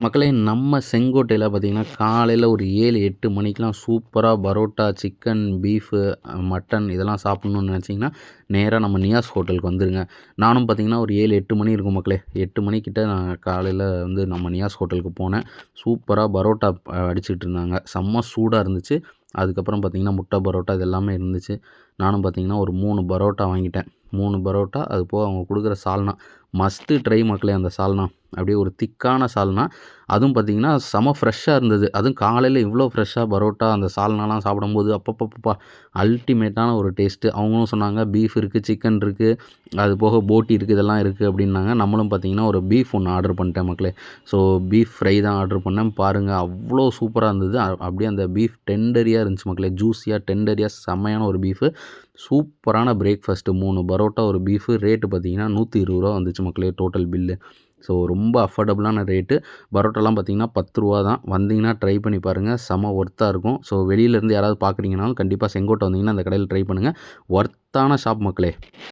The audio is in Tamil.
மக்களே நம்ம செங்கோட்டையில் பார்த்தீங்கன்னா காலையில் ஒரு ஏழு எட்டு மணிக்கெலாம் சூப்பராக பரோட்டா சிக்கன் பீஃபு மட்டன் இதெல்லாம் சாப்பிட்ணுன்னு நினச்சிங்கன்னா நேராக நம்ம நியாஸ் ஹோட்டலுக்கு வந்துருங்க. நானும் பார்த்தீங்கன்னா ஒரு ஏழு எட்டு மணி இருக்கும் மக்களே. எட்டு மணிக்கிட்ட நான் காலையில் வந்து நம்ம நியாஸ் ஹோட்டலுக்கு போனேன். சூப்பராக பரோட்டா அடிச்சுட்டு இருந்தாங்க. செம்ம சூடாக இருந்துச்சு. அதுக்கப்புறம் பார்த்திங்கன்னா முட்டை பரோட்டா இது எல்லாமே இருந்துச்சு. நானும் பார்த்திங்கன்னா ஒரு மூணு பரோட்டா வாங்கிட்டேன். மூணு பரோட்டா அது போக அவங்க கொடுக்குற சால்னா. மஸ்ட்டு ட்ரை மக்களே அந்த சால்னா. அப்படியே ஒரு திக்கான சால்னா. அதுவும் பார்த்திங்கன்னா செம ஃப்ரெஷ்ஷாக இருந்தது. அதுவும் காலையில் இவ்வளோ ஃப்ரெஷ்ஷாக பரோட்டா அந்த சால்னாலாம் சாப்பிடும்போது அப்பப்பப்பா அல்டிமேட்டான ஒரு டேஸ்ட்டு அவங்களும் சொன்னாங்க பீஃப் இருக்குது சிக்கன் இருக்குது அது போக போட்டி இருக்குது இதெல்லாம் இருக்குது அப்படின்னாங்க. நம்மளும் பார்த்திங்கன்னா ஒரு பீஃப் ஒன்று ஆர்டர் பண்ணிட்டேன் மக்களே. ஸோ பீஃப் ஃப்ரை தான் ஆர்டர் பண்ணேன். பாருங்கள் அவ்வளோ சூப்பராக இருந்தது. அப்படியே அந்த பீஃப் டெண்டரியாக இருந்துச்சு மக்களே. ஜூஸியாக டெண்டரியாக செம்மையான ஒரு பீஃபு சூப்பரான பிரேக்ஃபாஸ்ட்டு மூணு பரோட்டா ஒரு பீஃபு ரேட்டு பார்த்திங்கன்னா நூற்றி இருபது ரூபா வந்துச்சு மக்களே டோட்டல் பில்லு ஸோ ரொம்ப அஃபோர்டபுளான ரேட்டு பரோட்டாலாம் பார்த்திங்கன்னா பத்து ரூபா தான். வந்தீங்கன்னா ட்ரை பண்ணி பாருங்கள் செம ஒர்த்தாக இருக்கும். ஸோ வெளியிலேருந்து யாராவது பார்க்குறீங்கனாலும் கண்டிப்பாக செங்கோட்டை வந்தீங்கன்னா அந்த கடையில் ட்ரை பண்ணுங்கள் ஒர்த்தான ஷாப் மக்களே.